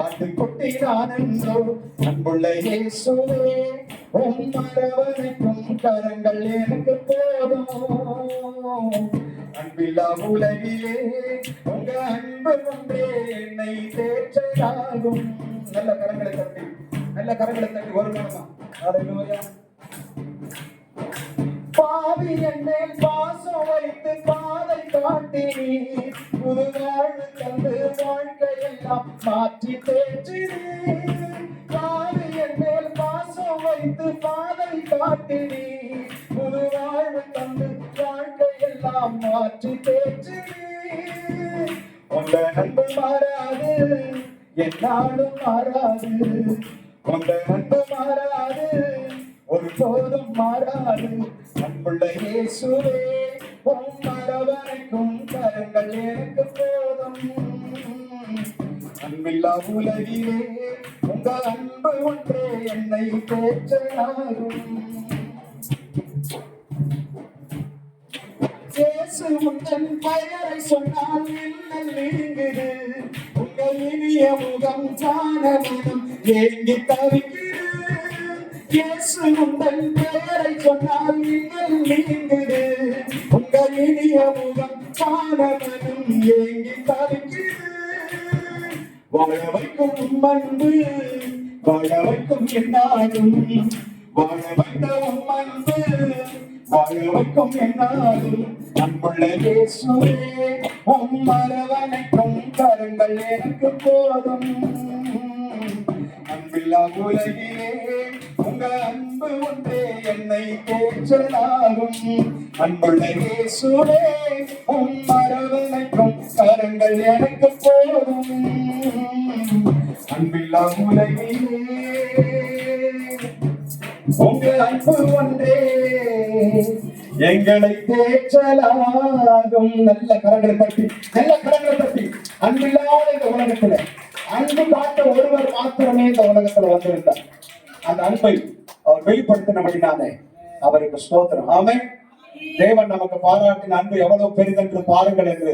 ஆட்டுக்குட்டி நான் அன்புள்ள இயேசுவே உம் மரவணைக்கும் கரங்கள் எனக்கு போதும். அன்பில்லா உலகிலே உங்க அன்பு ஒன்றே என்னை நல்ல கரங்களை தட்டி நல்ல கரங்களை தட்டி ஒரு கரமா அதை நோயா பாவி என்னேல் பாசம் வைத்து பாதை காட்டி நீர் புது வாழ்வு தந்து வாழ்க்கையெல்லாம் மாற்றி தேற்றி நீர் பாவி பாசம் வைத்து பாதை காட்டி நீர் புது வாழ்வு தந்து வாழ்க்கையெல்லாம் மாற்றி தேற்றி உங்க அன்பு மாறாது என்னாலும் மாறாது. உங்க அன்பு மாறாது ஒரு போதும் மாறாது. அன்புள்ள இயேசுவே உம் மரவரைக்கும் கரங்கள் எனக்கு போதும். அன்பில்லா உலகிலே உங்க அன்பு ஒன்றே என்னை பேச்சாகும் இயேசு உந்தன் பெயரை சொன்னால் மின்னல் நீங்குது. உங்கள் இனிய முகம் காண மனம் ஏங்கி தவிக்கிறது இயேசு உந்தன் பெயரை சொன்னால் மின்னல் நீங்குது உங்கள் இனிய முகம் காண ஏங்கி தவிக்கிறது வாழ வைக்கும் அன்பு வாழ வைக்கும் என்னாலும் வாழ அன்பு வாழ வைக்கும் என்னாலும் அன்புள்ள இயேசுவே உம் கரங்கள் எனக்கு போதும். அன்பில்லா உலகிலே உங்க அன்பு ஒன்றே என்னை போற்றலாகும். அன்புள்ள இயேசுவே உம் மரவணைக்கும் கரங்கள் எனக்கு போதும். அன்பில்லா உலகிலே உங்க அன்பு ஒன்றே எங்களை தேற்றலாகும். நல்ல கரங்களை தட்டி நல்ல கரங்களை தட்டி. அன்பில்லாத இந்த உலகத்துல அன்பு காட்ட ஒருவர் மாத்திரமே இந்த உலகத்துல வந்திருந்தார். அந்த அன்பை அவர் வெளிப்படுத்தினபடினாலே அவருக்கு ஸ்தோத்திரம். ஆமே தேவன் நமக்கு பாராட்டின அன்பு எவ்வளவு பெரிதென்று பாருங்கள் என்று